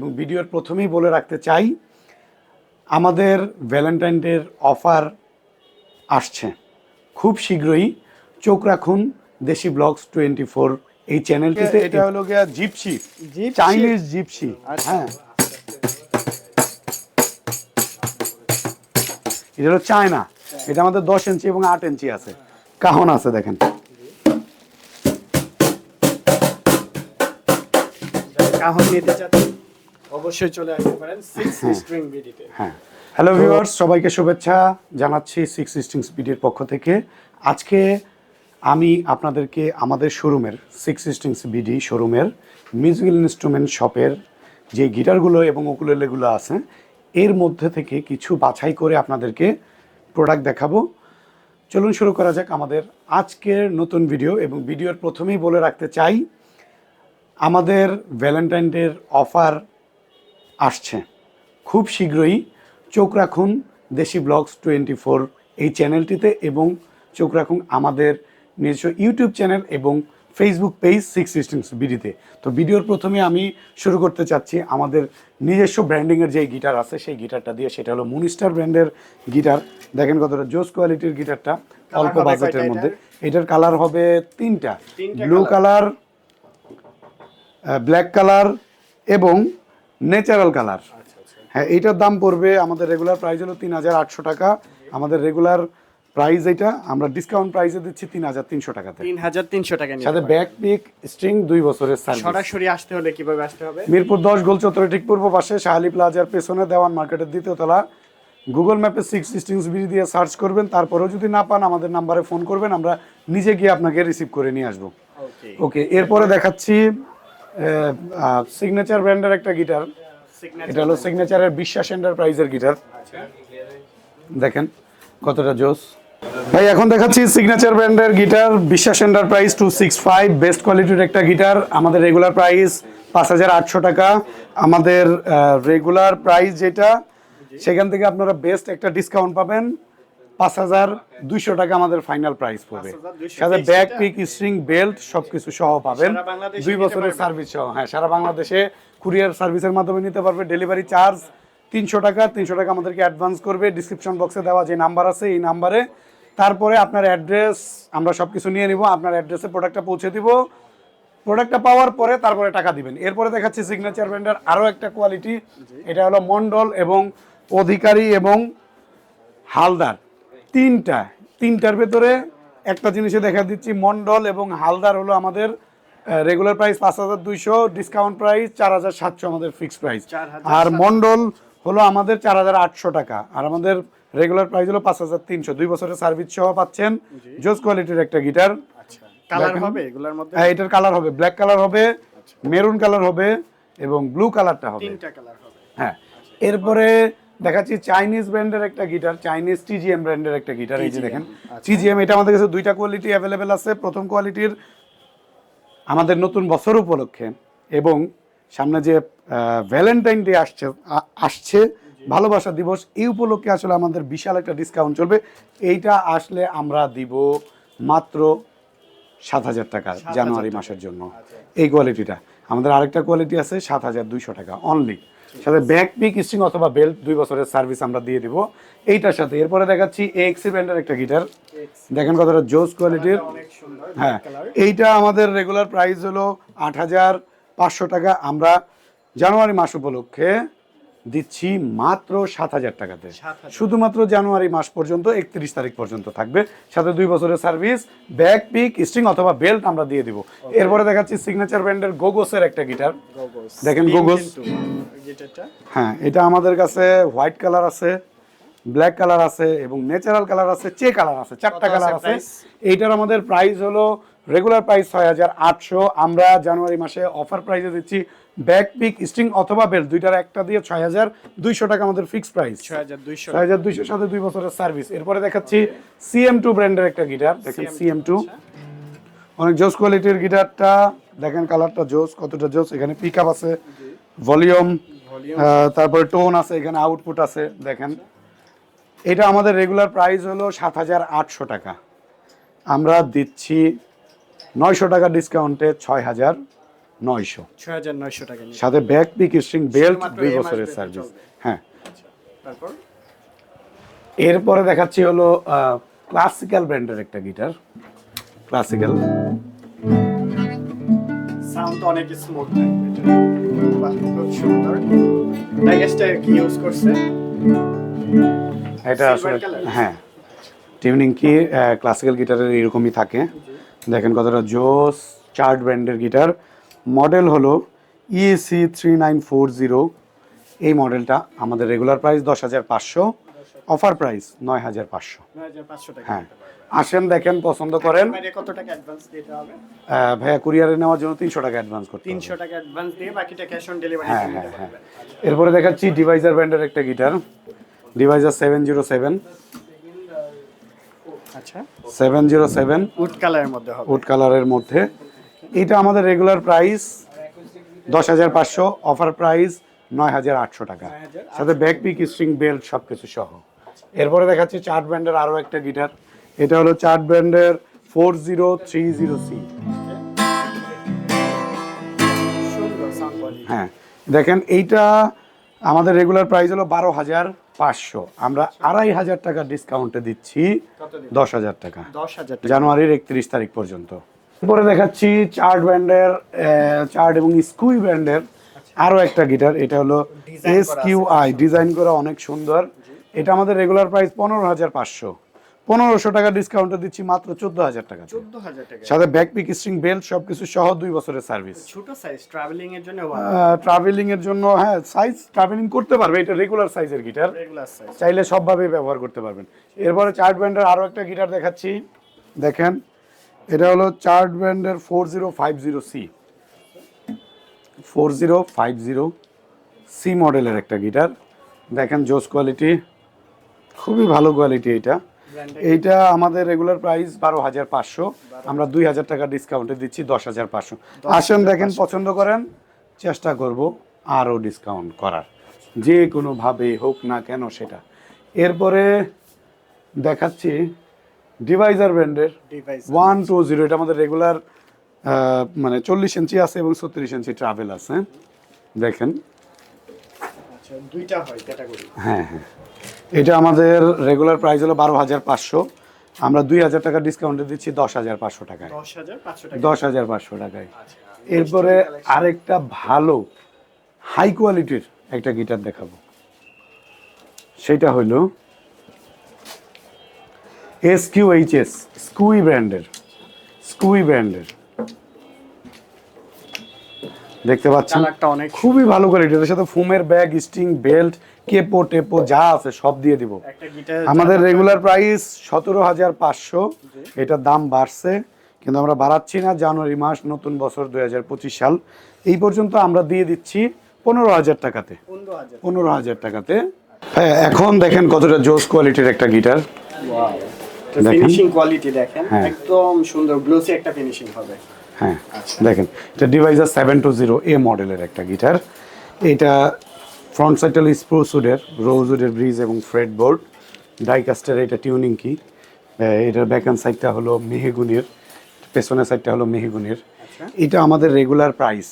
এবং ভিডিওর প্রথমেই বলে রাখতে চাই আমাদের ভ্যালেন্টাইন ডের অফার আসছে। খুব শীঘ্রই চোখ রাখুন দেশি ব্লগস টোয়েন্টি ফোর এই চ্যানেলটিতে। এটা হলো গিয়া জিপসি? Chinese gypsy. হ্যাঁ এটা হলো চায়না। এটা আমাদের দশ ইঞ্চি এবং আট ইঞ্চি আছে। কাহন আছে দেখেন। কাহন নিতে চাচ্ছেন অবশ্যই চলে আসতে পারেন সিক্স স্ট্রিং বিডিতে হ্যাঁ। হ্যালো ভিউয়ার্স সবাইকে শুভেচ্ছা জানাচ্ছি সিক্স স্টিংস বিডির পক্ষ থেকে। আজকে আমি আপনাদেরকে আমাদের শোরুমের সিক্স স্টিংস বিডি শোরুমের মিউজিক্যাল ইনস্ট্রুমেন্ট শপের যে গিটারগুলো এবং উকুলেলেগুলো আছে এর মধ্যে থেকে কিছু বাছাই করে আপনাদেরকে প্রোডাক্ট দেখাবো। চলুন শুরু করা যাক আমাদের আজকের নতুন ভিডিও এবং ভিডিওর প্রথমেই বলে রাখতে চাই আমাদের ভ্যালেন্টাইন ডের অফার আসছে। খুব শীঘ্রই চোখ রাখুন দেশি ব্লগস টোয়েন্টি ফোর এই চ্যানেলটিতে এবং চোখ রাখুন আমাদের নিজস্ব ইউটিউব চ্যানেল এবং ফেসবুক পেজ সিক্স সিস্টেমস বিডিতে। তো ভিডিওর প্রথমে আমি শুরু করতে চাচ্ছি আমাদের নিজস্ব ব্র্যান্ডিংয়ের যে গিটার আছে সেই গিটারটা দিয়ে সেটা হলো মুনিস্টার ব্র্যান্ডের গিটার। দেখেন কতটা জোস কোয়ালিটির গিটারটা অল্প বাজেটের মধ্যে। এটার? কালার হবে তিনটা। তিনটা ব্লু কালার ব্ল্যাক কালার এবং ন্যাচারাল কালার। হ্যাঁ এইটার দাম পড়বে আমাদের রেগুলার প্রাইস হলো তিন হাজার আটশো টাকা। আমাদের রেগুলার প্রাইস এটা আমরা ডিসকাউন্ট প্রাইসে দিচ্ছি তিন হাজার তিনশো টাকাতে তিন হাজার তিনশো টাকা সাথে ব্যাক পিক স্ট্রিং দুই বছরের সার্ভিস সরাসরি আসতে হলে কীভাবে আসতে হবে? মিরপুর দশ গোল চত্বরে ঠিক পূর্ব পাশে শাহালি প্লাজার পেছনে দেওয়ান মার্কেটের দ্বিতীয় তলা। গুগল ম্যাপে সিক্স স্ট্রিংস বিডি দিয়ে সার্চ করবেন তারপরেও যদি না পান আমাদের নাম্বারে ফোন করবেন আমরা নিজে গিয়ে আপনাকে রিসিভ করে নিয়ে আসব। ওকে এরপরে দেখাচ্ছি সিগনেচার ব্র্যান্ডের একটা গিটার এটা হলো সিগনেচারের বিশ্বাস এন্টারপ্রাইজের গিটার দেখেন কতটা জোস ভাই এখন দেখাচ্ছি সিগনেচার ব্র্যান্ডের guitar Biswas enterprise two six five best কোয়ালিটির একটা গিটার আমাদের রেগুলার প্রাইস পাঁচ হাজার আটশো টাকা। আমাদের রেগুলার প্রাইস যেটা সেখান থেকে আপনারা বেস্ট একটা ডিসকাউন্ট পাবেন। পাঁচ হাজার দুইশো টাকা আমাদের ফাইনাল প্রাইস পড়বে। 5,200 সাথে ব্যাক পিক স্ট্রিং বেল্ট সবকিছু সহ পাবেন। দুই বছরের সার্ভিস সহ হ্যাঁ সারা বাংলাদেশে কুরিয়ার সার্ভিসের মাধ্যমে নিতে পারবে। ডেলিভারি চার্জ তিনশো টাকা তিনশো টাকা আমাদেরকে অ্যাডভান্স করবে। ডিসক্রিপশন বক্সে দেওয়া যে নাম্বার আছে এই নাম্বারে তারপরে আপনার অ্যাড্রেস আমরা সব কিছু নিয়ে নিব আপনার অ্যাড্রেসে প্রোডাক্টটা পৌঁছে দিব। প্রোডাক্টটা পাওয়ার পরে তারপরে টাকা দিবেন। এরপরে দেখাচ্ছি সিগনেচার ব্র্যান্ডের আরও একটা কোয়ালিটি এটা হলো মন্ডল এবং অধিকারী এবং হালদার। তিনটা তিনটার ভেতরে একটা জিনিসে দেখা দিচ্ছি মন্ডল এবং হালদার হলো আমাদের রেগুলার প্রাইস পাঁচ হাজার দুইশো ডিসকাউন্ট প্রাইস চার হাজার সাতশো আমাদের ফিক্স প্রাইস আর মন্ডল হলো আমাদের চার হাজার আটশো টাকা। আর আমাদের রেগুলার প্রাইস হলো পাঁচ হাজার তিনশো। দুই বছরের সার্ভিস সহ পাচ্ছেন জোস কোয়ালিটির একটা গিটার আচ্ছা কালার হবে এগুলোর মধ্যে? হ্যাঁ এটার কালার হবে। ব্ল্যাক কালার হবে মেরুন কালার হবে এবং ব্লু কালারটা হবে। তিনটা কালার হবে। হ্যাঁ। এরপরে দেখাচ্ছি চাইনিজ ব্র্যান্ডের একটা গিটার চাইনিজ টিজিএম ব্র্যান্ডের একটা গিটার এই যে দেখেন। টিজিএম এটা আমাদের কাছে দুইটা কোয়ালিটি অ্যাভেলেবেল আছে। প্রথম কোয়ালিটির আমাদের নতুন বছর উপলক্ষে এবং সামনে যে ভ্যালেন্টাইন ডে আসছে আসছে ভালোবাসা দিবস এই উপলক্ষে আসলে আমাদের বিশাল একটা ডিসকাউন্ট চলবে। এইটা আসলে আমরা দিব মাত্র সাত হাজার টাকা জানুয়ারি মাসের জন্য। এই কোয়ালিটিটা আমাদের আরেকটা কোয়ালিটি আছে সাত হাজার দুইশো টাকা অনলি সাথে ব্যাক পিক স্ট্রিং অথবা বেল্ট দুই বছরের সার্ভিস আমরা দিয়ে দিব। এইটার সাথে এরপরে দেখাচ্ছি এক্সি ব্র্যান্ডের একটা গিটার দেখেন কতটা জোস কোয়ালিটির হ্যাঁ এইটা আমাদের রেগুলার প্রাইস হলো আট হাজার পাঁচশো টাকা। আমরা জানুয়ারি মাস উপলক্ষে দিচ্ছি মাত্র সাত হাজার টাকাতে। শুধুমাত্র জানুয়ারি মাস পর্যন্ত একত্রিশ তারিখ পর্যন্ত থাকবে। সাথে দুই বছরের সার্ভিস ব্যাক পিক স্ট্রিং অথবা বেল্ট আমরা দিয়ে দিব। এরপরে দেখাচ্ছি সিগনেচার ব্র্যান্ডের গোগোসের একটা গিটার দেখেন গোগোস। হ্যাঁ এটা আমাদের কাছে হোয়াইট কালার আছে ব্ল্যাক কালার আছে এবং ন্যাচারাল কালার আছে চে কালার আছে চারটা কালার আছে এইটার আমাদের প্রাইস হলো রেগুলার প্রাইস ছয় হাজার আটশো। আমরা জানুয়ারি মাসে অফার প্রাইসে দিচ্ছি ব্যাক পিক স্ট্রিং অথবা বেল্ট দুইটার একটা দিয়ে ছয় হাজার দুইশো টাকা আমাদের ফিক্সড প্রাইস ছয় হাজার দুইশো ছয় হাজার দুইশোর সাথে দুই বছরের সার্ভিস এরপরে দেখাচ্ছি সিএম টু ব্র্যান্ডের একটা গিটার। দেখেন সিএম টু অনেক জোস কোয়ালিটির গিটারটা। দেখেন কালারটা জোস কতটা জোস। এখানে পিক আপ আছে ভলিউম তারপরে টোন আছে এখানে আউটপুট আছে দেখেন। এটা আমাদের রেগুলার প্রাইস হলো সাত হাজার আটশো টাকা। আমরা দিচ্ছি নয়শো টাকা ডিসকাউন্টে ছয় হাজার নয়শো। ছয় হাজার নয়শো টাকা সাথে ব্যাক পিক স্ট্রিং বেল্ট দুই বছরের সার্ভিস হ্যাঁ। তারপর? এরপরে দেখাচ্ছি হলো ক্লাসিক্যাল ব্র্যান্ডের একটা গিটার ক্লাসিক্যাল সাউন্ড অনেক স্মুথ সুন্দর। কি ইউজ করছে? এটা আসলে হ্যাঁ। টিউনিং কি ক্লাসিক্যাল গিটারের এরকমই থাকে। দেখেন কতটা জোস চার্ট ব্র্যান্ডের গিটার মডেল হলো EAC three nine four zero এই মডেলটা আমাদের রেগুলার প্রাইস দশ হাজার পাঁচশো অফার প্রাইস নয় হাজার পাঁচশো। হ্যাঁ। আসেন দেখেন পছন্দ করেন। কত টাকা অ্যাডভান্স দিতে হবে? আহ, ভাইয়া কুরিয়ারে নেওয়ার জন্য তিনশো টাকা অ্যাডভান্স করতে। তিনশো টাকা অ্যাডভান্স দিয়ে বাকিটা ক্যাশ অন ডেলিভারি হ্যাঁ হ্যাঁ হ্যাঁ। এরপরে দেখাচ্ছি ডিভাইজার ব্র্যান্ডের একটা guitar Deviser seven zero seven আচ্ছা। সেভেন জিরো সেভেন উড কালারের মধ্যে উড কালারের মধ্যে। এটা আমাদের রেগুলার প্রাইস দশ হাজার পাঁচশো অফার প্রাইস নয় হাজার আটশো টাকা। সাথে ব্যাক পিক স্ট্রিং বেল্ট সব কিছু সহ। এরপরে দেখাচ্ছি চার্ট ব্র্যান্ডের আরও একটা গিটার এটা হলো চার্ট ব্র্যান্ডের four zero three zero C হ্যাঁ দেখেন এইটা আমাদের রেগুলার প্রাইস হলো বারো হাজার পাঁচশো। আমরা আড়াই হাজার টাকা ডিসকাউন্টে দিচ্ছি দশ হাজার টাকা। জানুয়ারির একত্রিশ তারিখ পর্যন্ত। এরপরে দেখাচ্ছি চার্ট ব্র্যান্ডের চার্ট এবং স্কুই ব্র্যান্ডের আরও একটা গিটার। এটা হলো এস কিউ আই ডিজাইন করা অনেক সুন্দর। এটা আমাদের রেগুলার প্রাইস পনেরো হাজার পাঁচশো। পনেরোশো টাকা ডিসকাউন্টে দিচ্ছি মাত্র চোদ্দ হাজার টাকা চোদ্দ হাজার টাকা। সাথে ব্যাক পিক স্ট্রিং বেল্ট সব কিছু সহ দুই বছরের সার্ভিস ছোট সাইজ ট্রাভেলিং এর জন্য ট্রাভেলিং এর জন্য হ্যাঁ সাইজ ট্রাভেলিং করতে পারবে। এটা রেগুলার সাইজের গিটার রেগুলার সাইজ চাইলে সবভাবেই ব্যবহার করতে পারবেন। এরপরে চার্ট ব্যান্ডের আরও একটা গিটার দেখাচ্ছি। দেখেন। এটা হলো চার্ট ব্র্যান্ডের four zero five zero C four zero five zero C মডেলের একটা গিটার। দেখেন জোস কোয়ালিটি খুবই ভালো কোয়ালিটি এটা। এইটা আমাদের রেগুলার প্রাইস বারো হাজার পাঁচশো। আমরা দুই হাজার টাকা ডিসকাউন্টে দিচ্ছি দশ হাজার পাঁচশো। আসেন দেখেন পছন্দ করেন চেষ্টা করব আরও ডিসকাউন্ট করার। যে কোনোভাবে হোক না কেন সেটা। এরপরে দেখাচ্ছি ডিভাইজার ব্র্যান্ডের ওয়ান টু জিরো এটা আমাদের রেগুলার মানে চল্লিশ ইঞ্চি আছে এবং ছত্রিশ ইঞ্চি ট্রাভেল আছে। দেখেন। আচ্ছা দুইটা হয় ক্যাটাগরি হ্যাঁ হ্যাঁ। এটা আমাদের রেগুলার প্রাইস হলো বারো হাজার পাঁচশো। আমরা দুই হাজার টাকা ডিসকাউন্টে দিচ্ছি দশ হাজার পাঁচশো টাকায়। দশ হাজার পাঁচশো টাকা দশ হাজার পাঁচশো টাকায়। এরপরে আরেকটা ভালো হাই কোয়ালিটির একটা গিটার দেখাবো। সেটা হলো S Q H S Squier ব্র্যান্ডের স্কুই ব্র্যান্ডের দেখতে পাচ্ছেন? কালারটা অনেক খুবই ভালো কোয়ালিটি এর সাথে ফোমের ব্যাগ স্টিং বেল্ট কেপো টেপো যা আছে সব দিয়ে দিব। আমাদের রেগুলার প্রাইস সতেরো হাজার পাঁচশো। এটার দাম বাড়ছে কিন্তু আমরা বাড়াচ্ছি না। জানুয়ারি মাস নতুন বছর দুই হাজার পঁচিশ সাল। এই পর্যন্ত আমরা দিয়ে দিচ্ছি পনেরো হাজার টাকাতে। পনেরো হাজার। টাকাতে। হ্যাঁ এখন দেখেন কতটা জোস কোয়ালিটির একটা গিটার। ফিনিশিং কোয়ালিটি দেখেন হ্যাঁ। একদম সুন্দর গ্লোসি একটা ফিনিশিং হবে। হ্যাঁ দেখেন এটা Deviser seven two zero A মডেলের একটা গিটার এটা ফ্রন্ট সাইডটা হলো স্প্রোসুডের রোজউডের ব্রিজ এবং ফ্রেড বোর্ড ডাইকাস্টের এটা টিউনিং কি এটার ব্যাকহ্যান্ড সাইডটা হলো মেহেগুনির পেছনের সাইডটা হলো মেহেগুনির। আচ্ছা। এটা আমাদের রেগুলার প্রাইস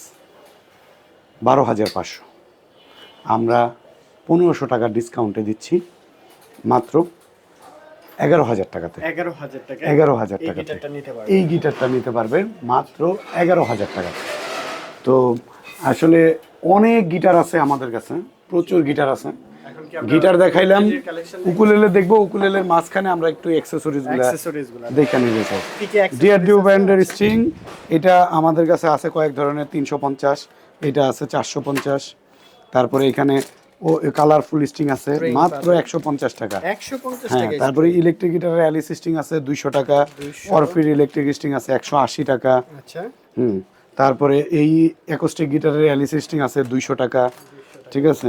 বারো হাজার পাঁচশো। আমরা পনেরোশো টাকা ডিসকাউন্টে দিচ্ছি মাত্র এগারো হাজার টাকাতে। এগারো হাজার টাকা। এগারো হাজার এই টাকাতে। গিটারটা নিতে পারবে। এই গিটারটা নিতে পারবেন মাত্র এগারো হাজার টাকা। তো আসলে অনেক গিটার আছে আমাদের কাছে প্রচুর গিটার আছে। গিটার দেখাইলাম উকুলেলে দেখব উকুলেলের মাঝখানে আমরা একটু অ্যাক্সেসরিজ দেখে কি কি ডিয়ার ডিউ আছে? ব্র্যান্ডের স্ট্রিং এটা আমাদের কাছে আছে কয়েক ধরনের তিনশো পঞ্চাশ এটা আছে চারশো পঞ্চাশ। তারপরে এখানে ও কালারফুল স্ট্রিং আছে মাত্র একশো পঞ্চাশ টাকা। হ্যাঁ তারপরে ইলেকট্রিক গিটারের অ্যালি সিস্টিং আছে দুইশো টাকা। 200 অরফির ইলেকট্রিক স্টিং আছে একশো আশি টাকা। আচ্ছা। হুম তারপরে এই অ্যাকোস্টিক গিটারের অ্যালি সিস্টিং আছে দুইশো টাকা। ঠিক আছে?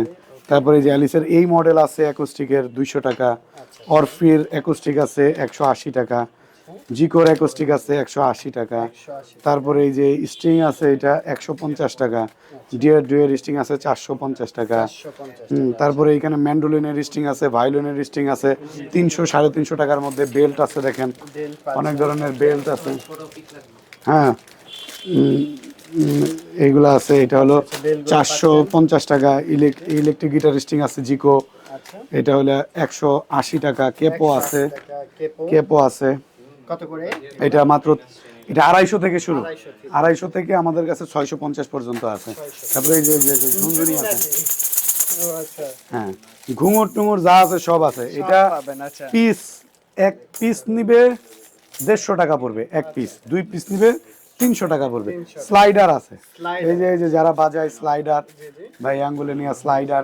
তারপরে যে অ্যালিসের এই মডেল আছে অ্যাকোস্টিকের দুইশো টাকা। অরফির অ্যাকোস্টিক আছে একশো আশি টাকা। জিকোর অ্যাকোস্টিক আছে একশো আশি টাকা। তারপরে এই যে স্ট্রিং আছে এটা একশো পঞ্চাশ টাকা। ডিয়ার ডুয়ের স্ট্রিং আছে চারশো পঞ্চাশ টাকা। তারপরে এখানে ম্যান্ডোলিনের স্ট্রিং আছে ভায়োলিনের স্ট্রিং আছে। তিনশো সাড়ে তিনশো টাকার মধ্যে বেল্ট আছে দেখেন। অনেক ধরনের বেল্ট আছে। হ্যাঁ। এইগুলো আছে এটা হলো চারশো পঞ্চাশ টাকা। ইলেকট্রিক গিটার স্ট্রিং আছে জিকো আচ্ছা। এটা হলো একশো আশি টাকা। কেপো আছে। কেপো আছে। কত করে? এটা মাত্র এটা আড়াইশো থেকে শুরু। আড়াইশো থেকে। আমাদের কাছে ছয়শো পঞ্চাশ পর্যন্ত আছে। তারপরে এই যে ঝুনঝুনি আছে। আচ্ছা। হ্যাঁ ঘুঙুর টুঙুর যা আছে সব আছে। এটা আচ্ছা। পিস এক পিস নিবে দেড়শো টাকা পড়বে এক পিস। দুই পিস নিবে তিনশো টাকা পড়বে। স্লাইডার আছে। এই যে এই যে যারা বাজায় স্লাইডার ভাই আঙ্গুলে নিয়ে স্লাইডার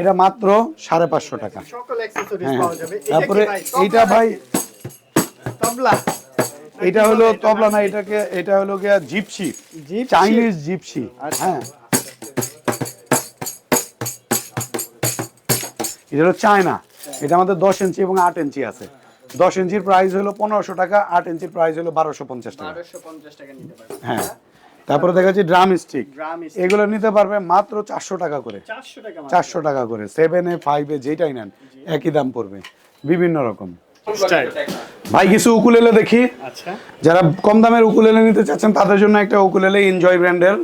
এটা মাত্র সাড়ে পাঁচশো টাকা। হ্যাঁ কি তারপরে এইটা ভাই তবলা। এটা হলো তবলা না এটাকে এটা হলো গিয়া জিপসি? চাইনিজ জিপসি আচ্ছা। হ্যাঁ। এটা হলো চায়না। এটা আমাদের দশ ইঞ্চি এবং আট ইঞ্চি আছে। দশ ইঞ্চির প্রাইস হলো পনেরোশো টাকা আট ইঞ্চির প্রাইস হলো বারোশো পঞ্চাশ টাকা। হ্যাঁ। তারপরে দেখা যাচ্ছে ড্রাম স্টিক। এগুলো নিতে পারবে মাত্র চারশো টাকা করে। চারশো টাকা করে। সেভেন এ ফাইভে যেটাই নেন একই দাম পড়বে। বিভিন্ন রকম। ভাই কিছু উকুলেলে দেখি। আচ্ছা। যারা কম দামের উকুলেলে নিতে চাচ্ছেন তাদের জন্য একটা উকুলেলে এনজয় ব্র্যান্ডের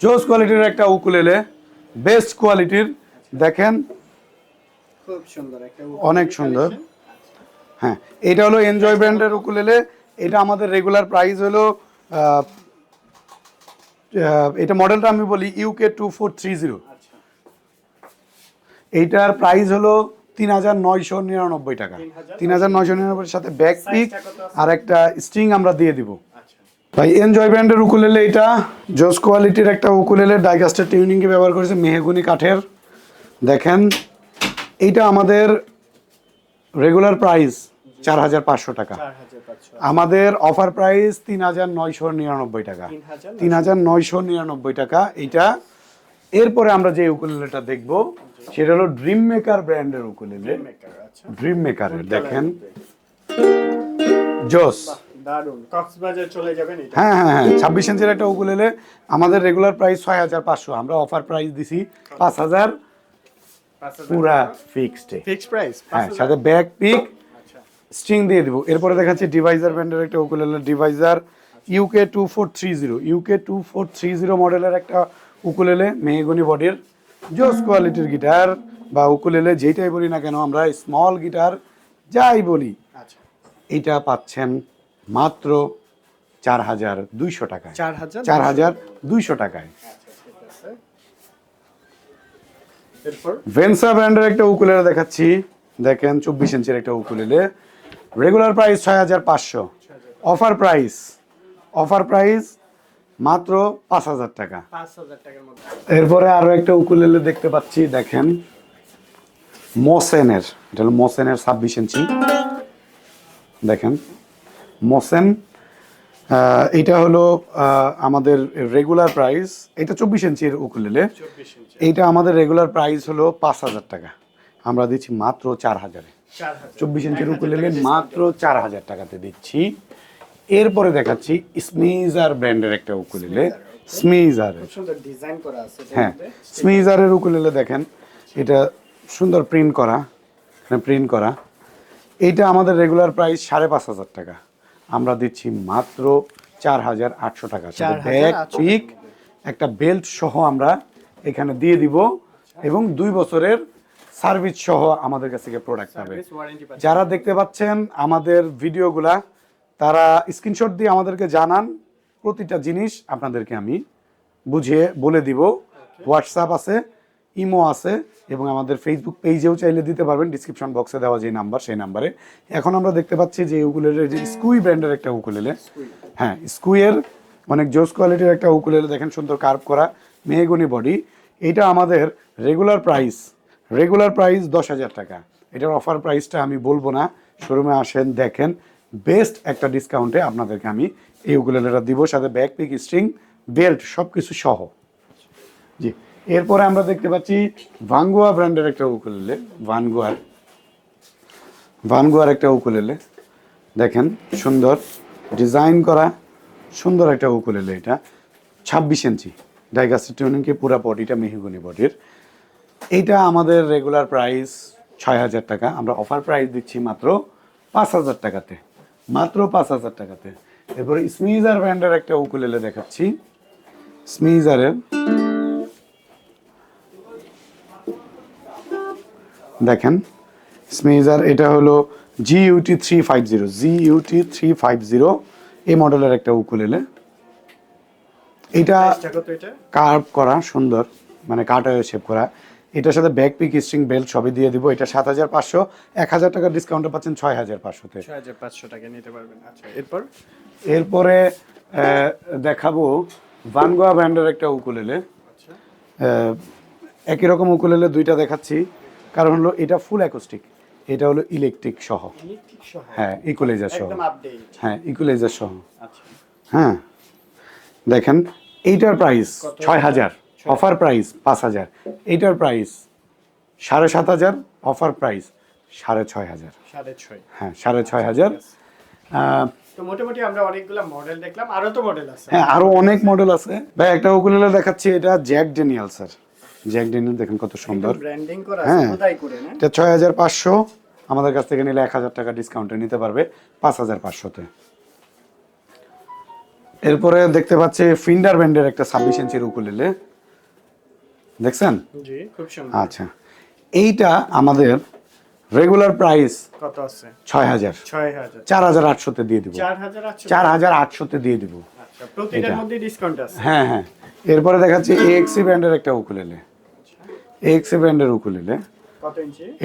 জোস কোয়ালিটির একটা উকুলেলে বেস্ট কোয়ালিটির দেখেন। খুব সুন্দর একটা অনেক সুন্দর। হ্যাঁ এটা হলো এনজয় ব্র্যান্ডের উকুলেলে এটা আমাদের রেগুলার প্রাইস হলো এটা মডেলটা আমি বলি UK two four three zero আচ্ছা। এইটার প্রাইস হলো তিন হাজার নয়শো নিরানব্বই টাকা। তিন হাজার নয়শো নিরানব্বইয়ের সাথে ব্যাক পিক? আর একটা স্ট্রিং আমরা দিয়ে দিব। আচ্ছা। ভাই এনজয় ব্র্যান্ডের উকুলেলে এটা জোস কোয়ালিটির একটা উকুলেলে ডাইকাস্টার টিউনিংকে ব্যবহার করেছে মেহগুনি কাঠের। দেখেন এইটা আমাদের রেগুলার প্রাইস চার হাজার পাঁচশো টাকা। আমাদের অফার প্রাইস তিন হাজার নয়শো নিরানব্বই টাকা। তিন হাজার নয়শো। নিরানব্বই টাকা। এইটা এরপরে আমরা যে উকুলেলেটা দেখব সেটা হলো ড্রিম মেকার ব্র্যান্ডের উকুলেলে ড্রিম মেকারের দেখেন। জোস হ্যাঁ হ্যাঁ হ্যাঁ ছাব্বিশ ইঞ্চের একটা উকুলেলে আমাদের রেগুলার প্রাইস ছয় হাজার পাঁচশো। আমরা অফার প্রাইস দিছি পাঁচ হাজার পুরা ফিক্সড ফিক্স প্রাইস হ্যাঁ সাথে ব্যাক পিক স্ট্রিং দিয়ে দিব। এরপরে দেখাচ্ছি ডিভাইজার ব্র্যান্ডের একটা ukulele Deviser UK two four three zero UK two four three zero মডেলের একটা উকুলেলে মেহগনি বডির। জোস কোয়ালিটির গিটার বা উকুলেলে যেটাই বলি না কেন আমরা স্মল গিটার যাই বলি। এটা পাচ্ছেন মাত্র চার হাজার দুইশো টাকায়। চার হাজার দুইশো? টাকায়। আচ্ছা ভেন্সা ব্র্যান্ডের একটা উকুলেলে দেখাচ্ছি। দেখেন চব্বিশ ইঞ্চের একটা উকুলেলে। রেগুলার প্রাইস ছয় হাজার পাঁচশো। অফার প্রাইস অফার প্রাইস মাত্র পাঁচ হাজার টাকা। এরপরে আরও একটা উকুলেলে দেখতে পাচ্ছি দেখেন। মোসেনের এটা হলো মোসেনের ছাব্বিশ ইঞ্চি। দেখেন মোসেন এটা হলো আমাদের রেগুলার প্রাইস এটা চব্বিশ ইঞ্চির উকুলেলে। এইটা আমাদের রেগুলার প্রাইস হলো পাঁচ হাজার টাকা। আমরা দিচ্ছি মাত্র চার হাজারে। হাজার। চব্বিশ ইঞ্চির উকুলেলে মাত্র চার হাজার টাকাতে দিচ্ছি। এরপরে দেখাচ্ছি স্মিজার ব্র্যান্ডের একটা উকুলেলে। স্মিজার। খুব সুন্দর ডিজাইন করা আছে হ্যাঁ। স্মিজারের উকুলেলে দেখেন এটা সুন্দর প্রিন্ট করা এখানে প্রিন্ট করা। এইটা আমাদের রেগুলার প্রাইস সাড়ে পাঁচ হাজার টাকা। আমরা দিচ্ছি মাত্র চার হাজার আটশো টাকা। ব্যাগ 4,800 পিক একটা বেল্ট সহ আমরা এখানে দিয়ে দিব এবং দুই বছরের সার্ভিস সহ আমাদের কাছ থেকে প্রোডাক্ট পাবে। যারা দেখতে পাচ্ছেন আমাদের ভিডিওগুলা তারা স্ক্রিনশট দিয়ে আমাদেরকে জানান প্রতিটা জিনিস আপনাদেরকে আমি বুঝিয়ে বলে দিব। হোয়াটসঅ্যাপ আছে ইমো আছে এবং আমাদের ফেসবুক পেজেও চাইলে দিতে পারবেন। ডিসক্রিপশন বক্সে দেওয়া যে নাম্বার সেই নাম্বারে এখন আমরা দেখতে পাচ্ছি যে উকুলেলের যে স্কুই ব্র্যান্ডের একটা উকুলেলে হ্যাঁ স্কুইয়ের অনেক জোস কোয়ালিটির একটা উকুলেলে দেখেন সুন্দর কার্ভ করা মেহগনি বডি এটা আমাদের রেগুলার প্রাইস রেগুলার প্রাইস দশ হাজার টাকা। এটার অফার প্রাইসটা আমি বলব না। শোরুমে আসেন দেখেন। বেস্ট একটা ডিসকাউন্টে আপনাদেরকে আমি এই উকুলেলেটা দিব, সাথে ব্যাক পিক স্ট্রিং বেল্ট সব কিছু সহ। জি, এরপরে আমরা দেখতে পাচ্ছি ভাঙ্গুয়া ব্র্যান্ডের একটা উকুলেলে ভানগুয়ার ভানগুয়ার একটা উকুলেলে দেখেন, সুন্দর। ডিজাইন করা, সুন্দর একটা উকুলেলে এটা। ছাব্বিশ ইঞ্চি। ডাইগাস্টার টিউনিংকে পুরা বডিটা মেহগুনি বডির। এইটা আমাদের রেগুলার প্রাইস ছয় হাজার টাকা। আমরা অফার প্রাইস দিচ্ছি মাত্র পাঁচ হাজার টাকাতে। মাত্র পাঁচ হাজার টাকাতে। এরপরে স্মিজার ব্র্যান্ডের একটা উকুলেলে দেখাচ্ছি। স্মিজারের দেখেন স্মিজার এটা হলো G UT three five zero G UT three five zero এই মডেলের একটা উকুলেলে। এটা এটা? কার্ভ করা সুন্দর মানে কাটার শেপ করা। এটার সাথে ব্যাক পিক স্ট্রিং বেল্ট সবই দিয়ে দিব। এটা সাত হাজার পাঁচশো এক হাজার টাকা ডিসকাউন্টে পাচ্ছেন ছয় হাজার পাঁচশোতে। ছয় হাজার পাঁচশো টাকা নিতে পারবেন। আচ্ছা এরপর? এরপরে দেখাবো ভানগোয়া ব্র্যান্ডের একটা উকুলেলে। আচ্ছা। একই রকম উকুলেলে দুইটা দেখাচ্ছি। কারণ হলো এটা ফুল অ্যাকোস্টিক এটা হলো ইলেকট্রিক সহ। ইলেকট্রিক সহ। হ্যাঁ ইকুলাইজার সহ। হ্যাঁ ইকুলাইজার সহ। আচ্ছা। হ্যাঁ দেখেন এইটার প্রাইস? ছয় হাজার। অফার প্রাইস পাঁচ হাজার। এইটার প্রাইস সাড়ে সাত হাজার। অফার প্রাইস সাড়ে ছয় হাজার। হ্যাঁ সাড়ে ছয় হাজার। তো মোটামুটি আমরা অনেকগুলো মডেল দেখলাম আরও তো মডেল আছে। হ্যাঁ আরও অনেক মডেল আছে। ভাই একটা উকুলেলে দেখাচ্ছি এটা Jack Daniel sir Jack Daniel দেখেন কত সুন্দর। ব্র্যান্ডিং করা হ্যাঁ। আছে খোদাই করে না? এটা ছয় হাজার পাঁচশো। আমাদের কাছ থেকে নিলে এক হাজার টাকা ডিসকাউন্টে নিতে পারবে পাঁচ হাজার পাঁচশোতে। এরপরে দেখতে পাচ্ছি ফিন্ডার ব্যান্ডের একটা ছাব্বিশ ইঞ্চির উকুলেলে দেখছেন? জি খুব সুন্দর। আচ্ছা। এইটা আমাদের রেগুলার প্রাইস কত আছে? ছয় হাজার। চার হাজার আটশোতে দিয়ে দিব। চার হাজার আটশো আটশোতে দিয়ে দিব। আচ্ছা প্রতিটার মধ্যে ডিসকাউন্ট আছে? হ্যাঁ হ্যাঁ। এরপরে দেখাচ্ছি এএক্সি ব্র্যান্ডের একটা উকুলেলে। এএক্সি ব্র্যান্ডের উকুলেলে।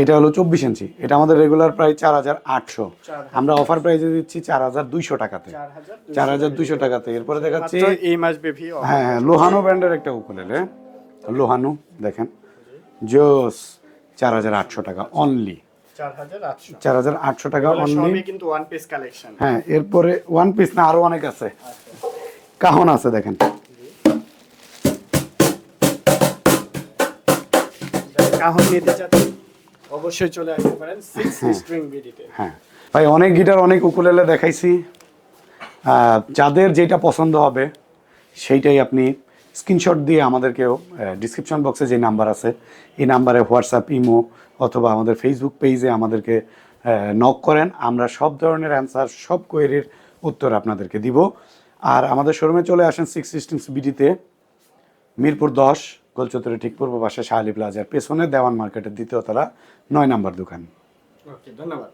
এটা হলো চব্বিশ ইঞ্চি। এটা আমাদের রেগুলার প্রাইস চার হাজার আটশো। আমরা অফার প্রাইসে দিচ্ছি চার হাজার দুইশো টাকাতে। চার হাজার দুইশো। টাকাতে। এরপরে দেখাচ্ছি এই মাস হ্যাঁ হ্যাঁ লোহানো ব্র্যান্ডের একটা উকুলেলে। লোহানো দেখেন। জোস চার হাজার আটশো টাকা অনলি চার হাজার আটশো। টাকা অনলি কিন্তু ওয়ান পিস কালেকশন হ্যাঁ এরপরে ওয়ান পিস না আরও অনেক আছে। কাহন আছে দেখেন। কাহন নিতে চাচ্ছেন অবশ্যই চলে আসতে পারেন সিক্স স্ট্রিং বিডিতে হ্যাঁ। ভাই অনেক গিটার অনেক উকুলেলে দেখাইছি। যাদের যেটা পছন্দ হবে সেইটাই আপনি স্ক্রিনশট দিয়ে আমাদেরকেও ডিসক্রিপশন বক্সে যে নাম্বার আছে, এই নাম্বারে হোয়াটসঅ্যাপ ইমো অথবা আমাদের ফেসবুক পেজে আমাদেরকে নক করেন। আমরা সব ধরনের অ্যান্সার সব কোয়েরির উত্তর আপনাদেরকে দিব। আর আমাদের শোরুমে চলে আসেন সিক্স সিস্টেমস বিডিতে মিরপুর দশ গোলচত্বরে ঠিক পূর্ব পাশে শাহালি প্লাজার পেছনে দেওয়ান মার্কেটের দ্বিতীয় তলা, নয় নাম্বার দোকান। ধন্যবাদ।